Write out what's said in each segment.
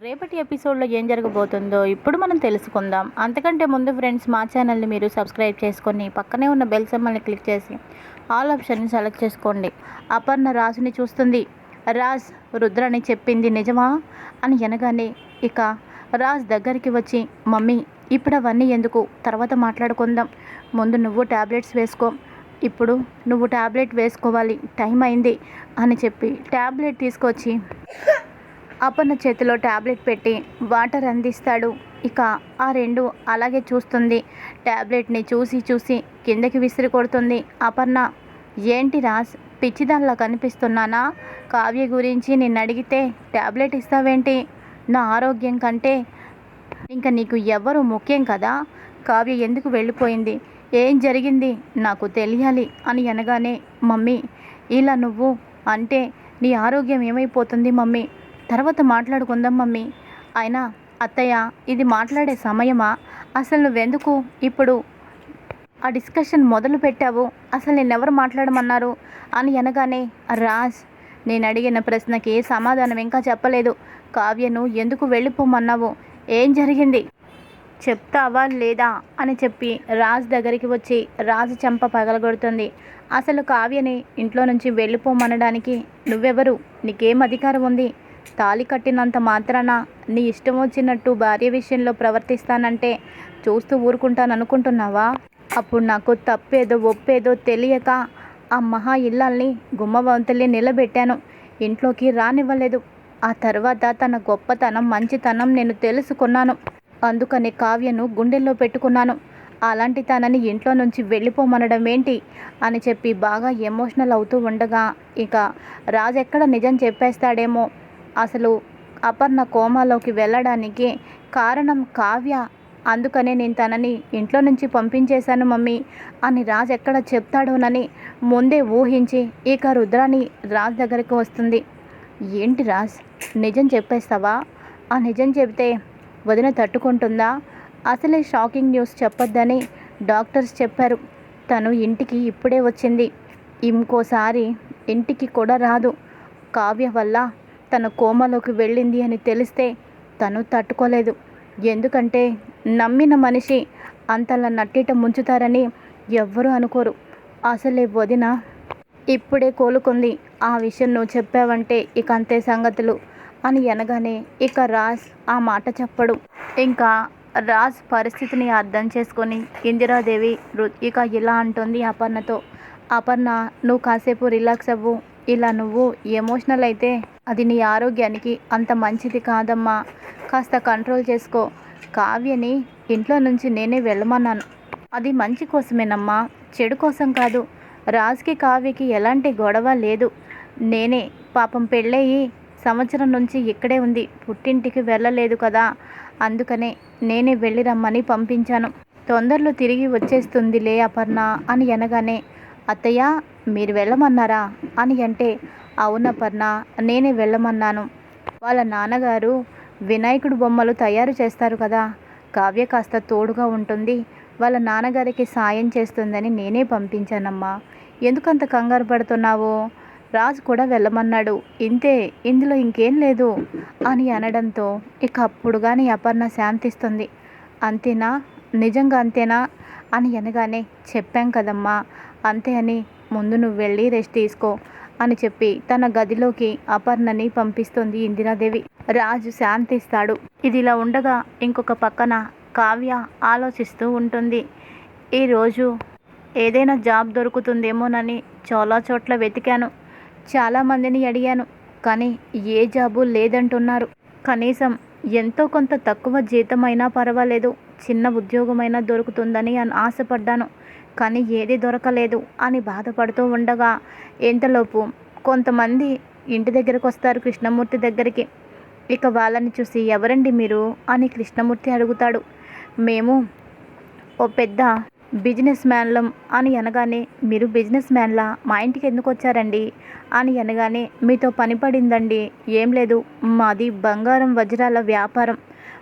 రేపటి ఎపిసోడ్లో ఏం జరగబోతుందో ఇప్పుడు మనం తెలుసుకుందాం. అంతకంటే ముందు ఫ్రెండ్స్ మా ఛానల్ని మీరు సబ్స్క్రైబ్ చేసుకొని పక్కనే ఉన్న బెల్ సెమ్మల్ని క్లిక్ చేసి ఆల్ ఆప్షన్ని సెలెక్ట్ చేసుకోండి. అపర్ణ రాజుని చూస్తుంది. రాజ్ రుద్రని చెప్పింది నిజమా? అని అనగానే ఇక రాజ్ దగ్గరికి వచ్చి మమ్మీ ఇప్పుడు అవన్నీ ఎందుకు? తర్వాత మాట్లాడుకుందాం. ముందు నువ్వు ట్యాబ్లెట్స్ వేసుకో. ఇప్పుడు నువ్వు ట్యాబ్లెట్ వేసుకోవాలి. టైం అయింది. అని చెప్పి ట్యాబ్లెట్ తీసుకొచ్చి అపర్ణ చేతిలో ట్యాబ్లెట్ పెట్టి వాటర్ అందిస్తాడు. ఇక ఆ రెండు అలాగే చూస్తుంది. ట్యాబ్లెట్ని చూసి చూసి కిందకి విసిరి కొడుతుంది. అపర్ణ ఏంటి రాజ్ పిచ్చిదానిలా కనిపిస్తున్నానా? కావ్య గురించి నిన్ను అడిగితే ట్యాబ్లెట్ ఇస్తావేంటి? నా ఆరోగ్యం కంటే ఇంకా నీకు ఎవరు ముఖ్యం కదా కావ్య ఎందుకు వెళ్ళిపోయింది? ఏం జరిగింది? నాకు తెలియాలి అని అనగానే మమ్మీ ఇలా నువ్వు అంటే నీ ఆరోగ్యం ఏమైపోతుంది మమ్మీ? తర్వాత మాట్లాడుకుందాం మమ్మీ. అయినా అత్తయ్య ఇది మాట్లాడే సమయమా? అసలు నువ్వెందుకు ఇప్పుడు ఆ డిస్కషన్ మొదలు పెట్టావు? అసలు నేనెవరు మాట్లాడమన్నారు? అని అనగానే రాజ్ నేను అడిగిన ప్రశ్నకి సమాధానం ఇంకా చెప్పలేదు. కావ్యను ఎందుకు వెళ్ళిపోమన్నావు? ఏం జరిగింది? చెప్తావా లేదా? అని చెప్పి రాజ్ దగ్గరికి వచ్చి రాజు చెంప పగలగొడుతుంది. అసలు కావ్యని ఇంట్లో నుంచి వెళ్ళిపోమనడానికి నువ్వెవరు? నీకేం అధికారం ఉంది? తాళి కట్టినంత మాత్రాన నీ ఇష్టం వచ్చినట్టు భార్య విషయంలో ప్రవర్తిస్తానంటే చూస్తూ ఊరుకుంటాను అనుకుంటున్నావా అప్పుడు నాకు తప్పేదో ఒప్పేదో తెలియక ఆ మహా ఇల్లాల్ని గుమ్మవంతుల్ని నిలబెట్టాను. ఇంట్లోకి రానివ్వలేదు. ఆ తర్వాత తన గొప్పతనం మంచితనం నేను తెలుసుకున్నాను. అందుకని కావ్యను గుండెల్లో పెట్టుకున్నాను. అలాంటి తనని ఇంట్లో నుంచి వెళ్ళిపోమనడం ఏంటి అని చెప్పి బాగా ఎమోషనల్ అవుతూ ఉండగా ఇక రాజు ఎక్కడ నిజం చెప్పేస్తాడేమో? అసలు అపర్ణ కోమాలోకి వెళ్ళడానికి కారణం కావ్య. అందుకనే నేను తనని ఇంట్లో నుంచి పంపించేశాను మమ్మీ అని రాజ్ ఎక్కడ చెప్తాడోనని ముందే ఊహించి ఇక రుద్రాని రాజ్ దగ్గరికి వస్తుంది. ఏంటి రాజ్? నిజం చెప్పేస్తావా? ఆ నిజం చెబితే వదిన తట్టుకుంటుందా? అసలే షాకింగ్ న్యూస్ చెప్పొద్దని డాక్టర్స్ చెప్పారు. తను ఇంటికి ఇప్పుడే వచ్చింది. ఇంకోసారి ఇంటికి కూడా రాదు. కావ్య వల్ల తన కోమలోకి వెళ్ళింది అని తెలిస్తే తను తట్టుకోలేదు. ఎందుకంటే నమ్మిన మనిషి అంతలా నట్టిట ముంచుతారని ఎవ్వరూ అనుకోరు. అసలే వదిన ఇప్పుడే కోలుకుంది. ఆ విషయం నువ్వు చెప్పావంటే ఇక అంతే సంగతులు అని అనగానే ఇక రాజ్ ఆ మాట చెప్పడు. ఇంకా రాజ్ పరిస్థితిని అర్థం చేసుకొని ఇందిరాదేవి ఇక ఇలా అంటుంది అపర్ణతో. అపర్ణ నువ్వు కాసేపు రిలాక్స్ అవ్వు. ఇలా నువ్వు ఎమోషనల్ అయితే అది నీ ఆరోగ్యానికి అంత మంచిది కాదమ్మా. కాస్త కంట్రోల్ చేసుకో. కావ్యని ఇంట్లో నుంచి నేనే వెళ్ళమన్నాను. అది మంచి కోసమేనమ్మా. చెడు కోసం కాదు. రాజుకి కావ్యకి ఎలాంటి గొడవ లేదు. నేనే పాపం పెళ్ళయి సంవత్సరం నుంచి ఇక్కడే ఉంది. పుట్టింటికి వెళ్ళలేదు కదా. అందుకనే నేనే వెళ్ళి రమ్మని పంపించాను. తొందరలో తిరిగి వచ్చేస్తుందిలే అపర్ణ అని అనగానే అత్తయ్య మీరు వెళ్ళమన్నారా? అని అంటే అవునపర్ణ నేనే వెళ్ళమన్నాను. వాళ్ళ నాన్నగారు వినాయకుడు బొమ్మలు తయారు చేస్తారు కదా కావ్య కాస్త తోడుగా ఉంటుంది. వాళ్ళ నాన్నగారికి సాయం చేస్తుందని నేనే పంపించానమ్మా. ఎందుకంత కంగారు పడుతున్నావు? రాజు కూడా వెళ్ళమన్నాడు. ఇంతే ఇందులో ఇంకేం లేదు అని అనడంతో ఇక అప్పుడు కానీ అపర్ణ శాంతిస్తుంది. అంతేనా? నిజంగా అంతేనా? అని అనగానే చెప్పాం కదమ్మా. అంతే అని ముందు నువ్వు వెళ్ళి రెస్ట్ తీసుకో. అని చెప్పి తన గదిలోకి అపర్ణని పంపిస్తుంది ఇందిరాదేవి. రాజు శాంతిస్తాడు ఇదిలా ఉండగా ఇంకొక పక్కన కావ్య ఆలోచిస్తూ ఉంటుంది. ఈరోజు ఏదైనా జాబ్ దొరుకుతుందేమోనని చాలా చోట్ల వెతికాను. చాలామందిని అడిగాను. కానీ ఏ జాబు లేదంటున్నారు. కనీసం ఎంతో కొంత తక్కువ జీతమైనా పర్వాలేదు. చిన్న ఉద్యోగమైనా దొరుకుతుందని అని ఆశపడ్డాను. కానీ ఏది దొరకలేదు అని బాధపడుతూ ఉండగా ఇంతలోపు కొంతమంది ఇంటి దగ్గరకు వస్తారు కృష్ణమూర్తి దగ్గరికి. ఇక వాళ్ళని చూసి ఎవరండి మీరు? అని కృష్ణమూర్తి అడుగుతాడు. మేము ఓ పెద్ద బిజినెస్ మ్యాన్లం అని అనగానే మీరు బిజినెస్ మ్యాన్లా? మా ఇంటికి ఎందుకు వచ్చారండి? అని అనగానే మీతో పని పడిందండి. ఏం లేదు. మాది బంగారం వజ్రాల వ్యాపారం.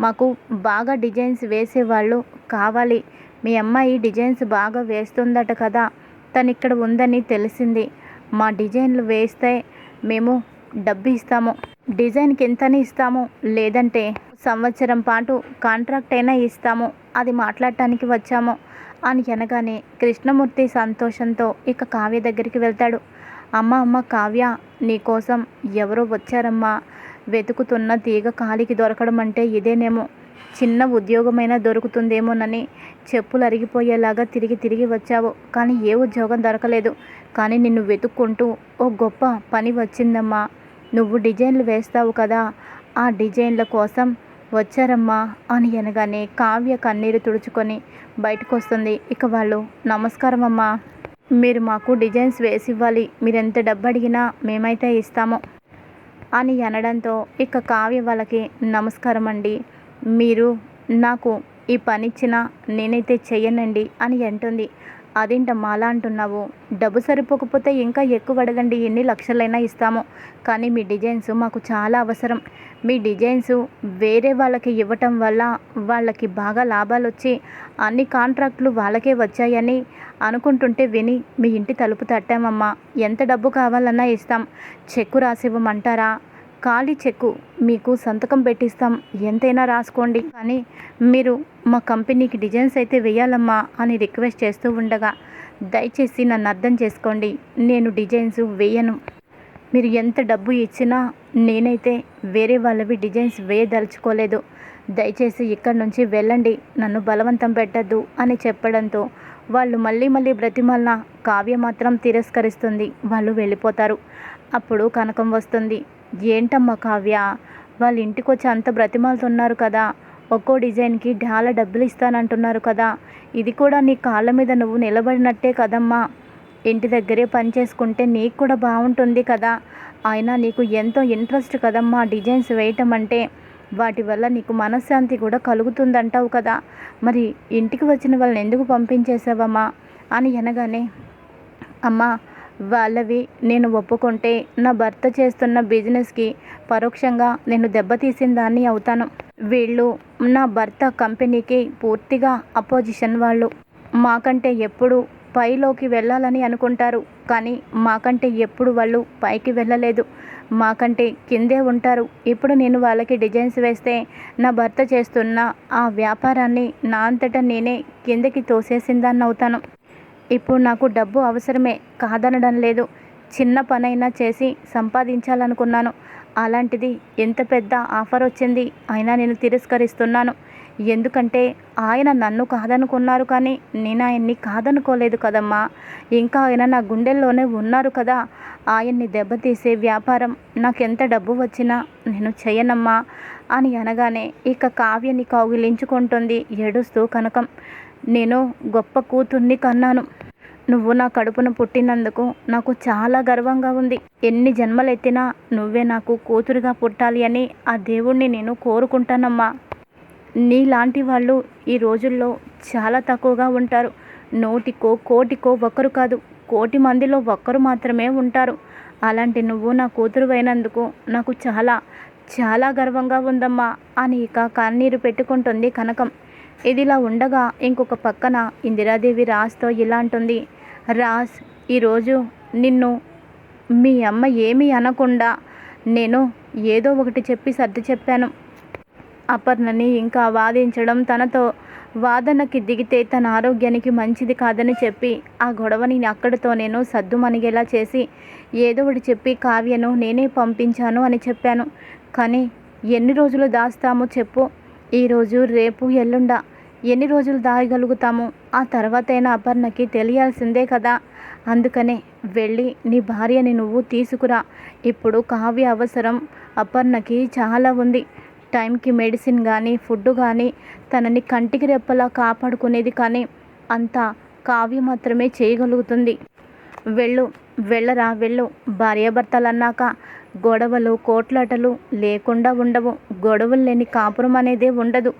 మాకు బాగా డిజైన్స్ వేసేవాళ్ళు కావాలి. మీ అమ్మాయి డిజైన్స్ బాగా వేస్తుందట కదా తను ఇక్కడ ఉందని తెలిసింది. మా డిజైన్లు వేస్తే మేము డబ్బు ఇస్తాము. డిజైన్కి ఎంతని ఇస్తాము? లేదంటే సంవత్సరం పాటు కాంట్రాక్ట్ అయినా ఇస్తాము. అది మాట్లాడటానికి వచ్చాము అని అనగానే కృష్ణమూర్తి సంతోషంతో ఇక కావ్య దగ్గరికి వెళ్తాడు. అమ్మ అమ్మ కావ్య నీకోసం ఎవరో వచ్చారమ్మా. వెతుకుతున్న తీగ కాలికి దొరకడం అంటే ఇదేనేమో. చిన్న ఉద్యోగమైనా దొరుకుతుందేమోనని చెప్పులు అరిగిపోయేలాగా తిరిగి తిరిగి వచ్చావు. కానీ ఏ ఉద్యోగం దొరకలేదు. కానీ నిన్ను వెతుక్కుంటూ ఓ గొప్ప పని వచ్చిందమ్మా. నువ్వు డిజైన్లు వేస్తావు కదా. ఆ డిజైన్ల కోసం వచ్చారమ్మా అని అనగానే కావ్య కన్నీరు తుడుచుకొని బయటకు వస్తుంది ఇక వాళ్ళు నమస్కారం అమ్మా మీరు మాకు డిజైన్స్ వేసి ఇవ్వాలి మీరు ఎంత డబ్బు అడిగినా మేమైతే ఇస్తాము అని అనడంతో ఇక కావ్య వాళ్ళకి నమస్కారం అండి మీరు నాకు ఈ పని ఇచ్చిన నేనైతే చెయ్యనండి అని అంటుంది. అదేంటమ్మా అలా అంటున్నావు? డబ్బు సరిపోకపోతే ఇంకా ఎక్కువ అడగండి. ఎన్ని లక్షలైనా ఇస్తాము. కానీ మీ డిజైన్స్ మాకు చాలా అవసరం. మీ డిజైన్స్ వేరే వాళ్ళకి ఇవ్వటం వల్ల వాళ్ళకి బాగా లాభాలు వచ్చి అన్ని కాంట్రాక్ట్లు వాళ్ళకే వచ్చాయని అనుకుంటుంటే విని మీ ఇంటి తలుపు తట్టామమ్మా. ఎంత డబ్బు కావాలన్నా ఇస్తాం. చెక్కు రాసివ్వమంటారా? ఖాళీ చెక్కు మీకు సంతకం పెట్టిస్తాం. ఎంతైనా రాసుకోండి. కానీ మీరు మా కంపెనీకి డిజైన్స్ అయితే వేయాలమ్మా అని రిక్వెస్ట్ చేస్తూ ఉండగా దయచేసి నన్ను అర్థం చేసుకోండి. నేను డిజైన్స్ వేయను. మీరు ఎంత డబ్బు ఇచ్చినా నేనైతే వేరే వాళ్ళవి డిజైన్స్ వేయదలుచుకోలేదు. దయచేసి ఇక్కడి నుంచి వెళ్ళండి. నన్ను బలవంతం పెట్టద్దు అని చెప్పడంతో వాళ్ళు మళ్ళీ మళ్ళీ బ్రతిమల్న కావ్య మాత్రం తిరస్కరిస్తుంది. వాళ్ళు వెళ్ళిపోతారు. అప్పుడు కనకం వస్తుంది. ఏంటమ్మా కావ్య? వాళ్ళ ఇంటికి వచ్చి అంత బ్రతిమాలుతున్నారు కదా. ఒక్కో డిజైన్కి ఢాల డబ్బులు ఇస్తానంటున్నారు కదా. ఇది కూడా నీ కాళ్ళ మీద నువ్వు నిలబడినట్టే కదమ్మా. ఇంటి దగ్గరే పని చేసుకుంటే నీకు కూడా బాగుంటుంది కదా. అయినా నీకు ఎంతో ఇంట్రెస్ట్ కదమ్మా డిజైన్స్ వేయటం అంటే. వాటి వల్ల నీకు మనశ్శాంతి కూడా కలుగుతుందంటావు కదా. మరి ఇంటికి వచ్చిన వాళ్ళని ఎందుకు పంపించేసావమ్మా అని అనగానే అమ్మా వాళ్ళవి నేను ఒప్పుకుంటే నా భర్త చేస్తున్న బిజినెస్కి పరోక్షంగా నేను దెబ్బతీసిన దాన్ని అవుతాను. వీళ్ళు నా భర్త కంపెనీకి పూర్తిగా అపోజిషన్ వాళ్ళు. మాకంటే ఎప్పుడు పైలోకి వెళ్ళాలని అనుకుంటారు. కానీ మాకంటే ఎప్పుడు వాళ్ళు పైకి వెళ్ళలేదు. మాకంటే కిందే ఉంటారు. ఇప్పుడు నేను వాళ్ళకి డిజైన్స్ వేస్తే నా భర్త చేస్తున్న ఆ వ్యాపారాన్ని నా అంతటా నేనే కిందకి తోసేసిందాన్ని అవుతాను. ఇప్పుడు నాకు డబ్బు అవసరమే కాదనడం లేదు. చిన్న పనైనా చేసి సంపాదించాలనుకున్నాను. అలాంటిది ఎంత పెద్ద ఆఫర్ వచ్చింది అయినా నేను తిరస్కరిస్తున్నాను. ఎందుకంటే ఆయన నన్ను కాదనుకున్నారు కానీ నేను ఆయన్ని కాదనుకోలేదు కదమ్మా. ఇంకా ఆయన నా గుండెల్లోనే ఉన్నారు కదా. ఆయన్ని దెబ్బతీసే వ్యాపారం నాకెంత డబ్బు వచ్చినా నేను చేయనమ్మా అని అనగానే ఇక కావ్యని కౌగిలించుకుంటుంది ఏడుస్తూ కనకం. నేను గొప్ప కూతుర్ని కన్నాను. నువ్వు నా కడుపున పుట్టినందుకు నాకు చాలా గర్వంగా ఉంది. ఎన్ని జన్మలెత్తినా నువ్వే నాకు కూతురుగా పుట్టాలి అని ఆ దేవుణ్ణి నేను కోరుకుంటానమ్మా. నీలాంటి వాళ్ళు ఈ రోజుల్లో చాలా తక్కువగా ఉంటారు. నోటికో కోటికో ఒక్కరు కాదు కోటి మందిలో ఒక్కరు మాత్రమే ఉంటారు. అలాంటి నువ్వు నా కూతురు అయినందుకు నాకు చాలా చాలా గర్వంగా ఉందమ్మా అని ఇక కన్నీరు పెట్టుకుంటుంది కనకం. ఇదిలా ఉండగా ఇంకొక పక్కన ఇందిరాదేవి రాస్తో ఇలా అంటుంది రాజ్ ఈరోజు నిన్ను మీ అమ్మ ఏమీ అనకుండా నేను ఏదో ఒకటి చెప్పి సర్ది చెప్పాను. అపర్ణని ఇంకా వాదించడం తనతో వాదనకి దిగితే తన ఆరోగ్యానికి మంచిది కాదని చెప్పి ఆ గొడవని అక్కడితో నేను సద్దుమణిగేలా చేసి ఏదో ఒకటి చెప్పి కావ్యను నేనే పంపించాను అని చెప్పాను. కానీ ఎన్ని రోజులు దాస్తామో చెప్పు. ఈరోజు రేపు ఎల్లుండా ఎన్ని రోజులు దాయగలుగుతాము ఆ తర్వాతైనా అపర్ణకి తెలియాల్సిందే కదా. అందుకనే వెళ్ళి నీ భార్యని నువ్వు తీసుకురా. ఇప్పుడు కావ్య అవసరం. అపర్ణకి చాలా ఉంది. టైంకి మెడిసిన్ కానీ ఫుడ్ కానీ తనని కంటికి రెప్పలా కాపాడుకునేది కానీ అంతా కావ్య మాత్రమే చేయగలుగుతుంది. వెళ్ళు వెళ్ళరా వెళ్ళు. భార్యాభర్తలు అన్నాక గొడవలు కోట్లాటలు లేకుండా ఉండవు. గొడవలు లేని కాపురం అనేదే ఉండదు.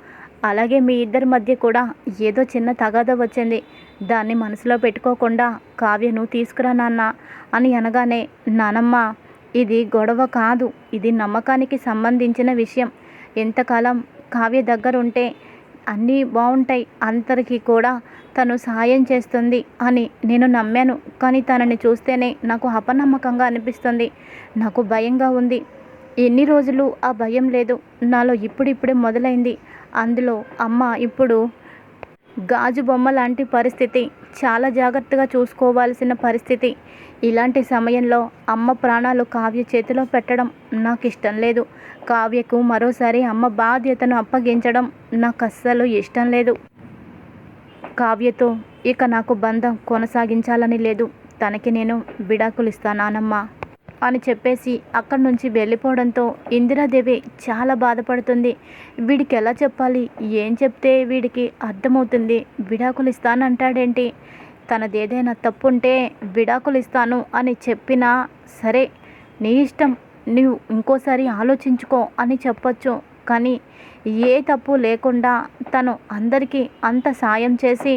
అలాగే మీ ఇద్దరి మధ్య కూడా ఏదో చిన్న తగాద వచ్చింది. దాన్ని మనసులో పెట్టుకోకుండా కావ్యను తీసుకురా నాన్న అని అనగానే నానమ్మ ఇది గొడవ కాదు. ఇది నమ్మకానికి సంబంధించిన విషయం. ఎంతకాలం కావ్య దగ్గర ఉంటే అన్నీ బాగుంటాయి అందరికీ కూడా తను సహాయం చేస్తుంది అని నేను నమ్మాను. కానీ తనని చూస్తేనే నాకు అపనమ్మకంగా అనిపిస్తుంది. నాకు భయంగా ఉంది. ఎన్ని రోజులు ఆ భయం లేదు. నాలో ఇప్పుడిప్పుడే మొదలైంది. అందులో అమ్మ ఇప్పుడు గాజు బొమ్మ లాంటి పరిస్థితి. చాలా జాగ్రత్తగా చూసుకోవాల్సిన పరిస్థితి. ఇలాంటి సమయంలో అమ్మ ప్రాణాలు కావ్య చేతిలో పెట్టడం నాకు ఇష్టం లేదు. కావ్యకు మరోసారి అమ్మ బాధ్యతను అప్పగించడం నాకు అస్సలు ఇష్టం లేదు. కావ్యతో ఇక నాకు బంధం కొనసాగించాలని లేదు. తనకి నేను విడాకులు ఇస్తానానమ్మా అని చెప్పేసి అక్కడి నుంచి వెళ్ళిపోవడంతో ఇందిరాదేవి చాలా బాధపడుతుంది. వీడికి ఎలా చెప్పాలి? ఏం చెప్తే వీడికి అర్థమవుతుంది. విడాకులు ఇస్తానంటాడేంటి? తనదేదైనా తప్పు ఉంటే విడాకులు ఇస్తాను అని చెప్పినా సరే నీ ఇష్టం. నువ్వు ఇంకోసారి ఆలోచించుకో అని చెప్పొచ్చు. కానీ ఏ తప్పు లేకుండా తను అందరికీ అంత సాయం చేసి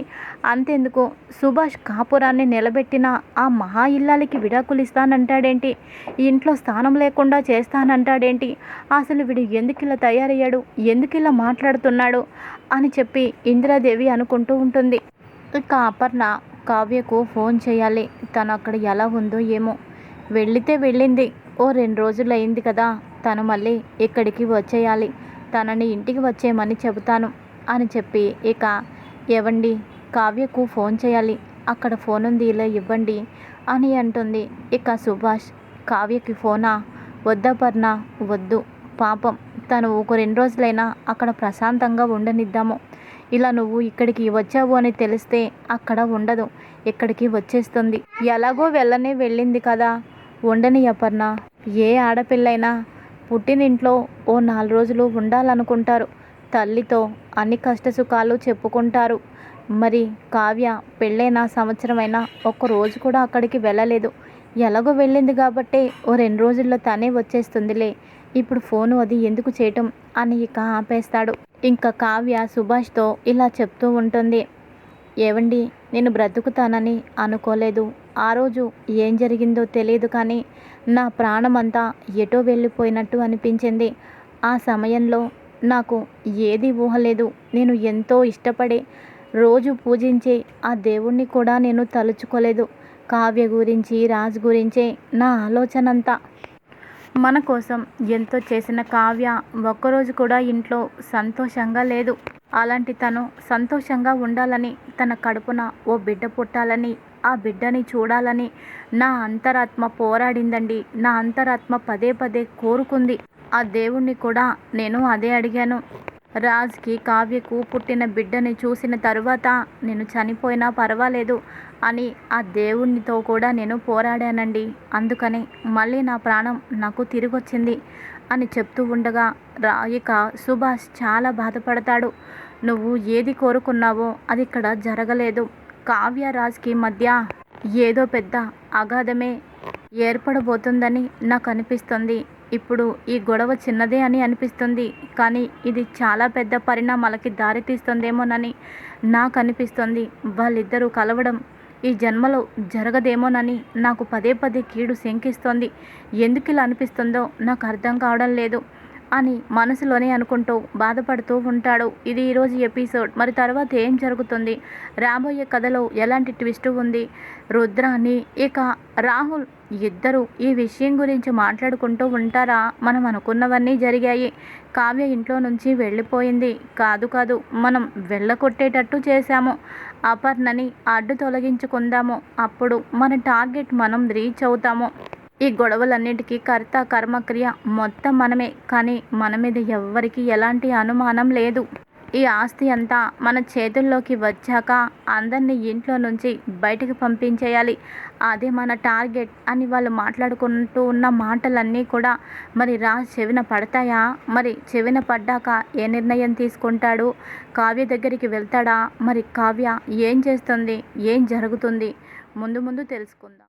అంతెందుకు సుభాష్ కాపురాన్ని నిలబెట్టిన ఆ మహా ఇల్లాలకి విడాకులు ఇస్తానంటాడేంటి ఇంట్లో స్థానం లేకుండా చేస్తానంటాడేంటి? అసలు వీడు ఎందుకు ఇలా తయారయ్యాడు? ఎందుకు ఇలా మాట్లాడుతున్నాడు? అని చెప్పి ఇందిరాదేవి అనుకుంటూ ఉంటుంది. ఇక అపర్ణ కావ్యకు ఫోన్ చేయాలి. తను అక్కడ ఎలా ఉందో ఏమో. వెళ్ళితే వెళ్ళింది. ఓ రెండు రోజులు అయింది కదా. తను మళ్ళీ ఇక్కడికి వచ్చేయాలి. తనని ఇంటికి వచ్చేయమని చెబుతాను అని చెప్పి ఇక ఇవ్వండి కావ్యకు ఫోన్ చేయాలి. అక్కడ ఫోన్ ఉంది ఇలా ఇవ్వండి అని అంటుంది. ఇక సుభాష్ కావ్యకి ఫోనా? వద్దా వద్దు. పాపం తను ఒక రెండు రోజులైనా అక్కడ ప్రశాంతంగా ఉండనిద్దాము. ఇలా నువ్వు ఇక్కడికి వచ్చావు అని తెలిస్తే అక్కడ ఉండదు ఇక్కడికి వచ్చేస్తుంది. ఎలాగో వెళ్ళనే వెళ్ళింది కదా. ఉండని అపర్ణ ఏ ఆడపిల్లైనా పుట్టినింట్లో ఓ నాలుగు రోజులు ఉండాలనుకుంటారు. తల్లితో అన్ని కష్టసుఖాలు చెప్పుకుంటారు. మరి కావ్య పెళ్ళైన సంవత్సరమైనా ఒక్క రోజు కూడా అక్కడికి వెళ్ళలేదు. ఎలాగో వెళ్ళింది కాబట్టి ఓ రెండు రోజుల్లో తనే వచ్చేస్తుందిలే. ఇప్పుడు ఫోను అది ఎందుకు చేయటం అని ఇక ఆపేస్తాడు. ఇంకా కావ్య సుభాష్తో ఇలా చెప్తూ ఉంటుంది. ఏవండి నేను బ్రతుకుతానని అనుకోలేదు. ఆ రోజు ఏం జరిగిందో తెలియదు కానీ నా ప్రాణమంతా ఎటో వెళ్ళిపోయినట్టు అనిపించింది. ఆ సమయంలో నాకు ఏది ఊహలేదు. నేను ఎంతో ఇష్టపడి రోజు పూజించే ఆ దేవుణ్ణి కూడా నేను తలుచుకోలేదు. కావ్య గురించి రాజు గురించే నా ఆలోచన అంతా మన కోసం ఎంతో చేసిన కావ్య ఒక్కరోజు కూడా ఇంట్లో సంతోషంగా లేదు. అలాంటి తను సంతోషంగా ఉండాలని తన కడుపున ఓ బిడ్డ పుట్టాలని ఆ బిడ్డని చూడాలని నా అంతరాత్మ పోరాడిందండి. నా అంతరాత్మ పదే పదే కోరుకుంది. ఆ దేవుణ్ణి కూడా నేను అదే అడిగాను. రాజ్కి కావ్యకు పుట్టిన బిడ్డని చూసిన తరువాత నేను చనిపోయినా పర్వాలేదు అని ఆ దేవునితో కూడా నేను పోరాడానండి. అందుకని మళ్ళీ నా ప్రాణం నాకు తిరిగొచ్చింది అని చెప్తూ ఉండగా రాయిక సుభాష్ చాలా బాధపడతాడు. నువ్వు ఏది కోరుకున్నావో అది ఇక్కడ జరగలేదు. కావ్య రాజ్కి మధ్య ఏదో పెద్ద అగాధమే ఏర్పడబోతుందని నాకు అనిపిస్తుంది ఇప్పుడు ఈ గొడవ చిన్నదే అని అనిపిస్తుంది. కానీ ఇది చాలా పెద్ద పరిణామాలకి దారితీస్తుందేమోనని నాకు అనిపిస్తుంది వాళ్ళిద్దరూ కలవడం ఈ జన్మలో జరగదేమోనని నాకు పదే పదే కీడు శంకిస్తోంది. ఎందుకు ఇలా అనిపిస్తుందో నాకు అర్థం కావడం లేదు. అని మనసులోనే అనుకుంటూ బాధపడుతూ ఉంటాడు. ఇది ఈరోజు ఎపిసోడ్. మరి తర్వాత ఏం జరుగుతుంది? రాబోయే కథలో ఎలాంటి ట్విస్ట్ ఉంది? రుద్రాని ఇక రాహుల్ ఇద్దరు ఈ విషయం గురించి మాట్లాడుకుంటూ ఉంటారా? మనం అనుకున్నవన్నీ జరిగాయి. కావ్య ఇంట్లో నుంచి వెళ్ళిపోయింది. కాదు కాదు మనం వెళ్ళకొట్టేటట్టు చేశాము. అపర్ణని అడ్డు తొలగించుకుందాము. అప్పుడు మన టార్గెట్ మనం రీచ్ అవుతాము. ఈ గొడవలన్నిటికీ కర్త కర్మక్రియ మొత్తం మనమే. కానీ మన మీద ఎవ్వరికి ఎలాంటి అనుమానం లేదు. ఈ ఆస్తి అంతా మన చేతుల్లోకి వచ్చాక అందరినీ ఇంట్లో నుంచి బయటకు పంపించేయాలి. అదే మన టార్గెట్ అని వాళ్ళు మాట్లాడుకుంటూ ఉన్న మాటలన్నీ కూడా మరి రా చెవిన పడతాయా? మరి చెవిన పడ్డాక ఏ నిర్ణయం తీసుకుంటాడు? కావ్య దగ్గరికి వెళ్తాడా? మరి కావ్య ఏం చేస్తుంది? ఏం జరుగుతుంది? ముందు ముందు తెలుసుకుందాం.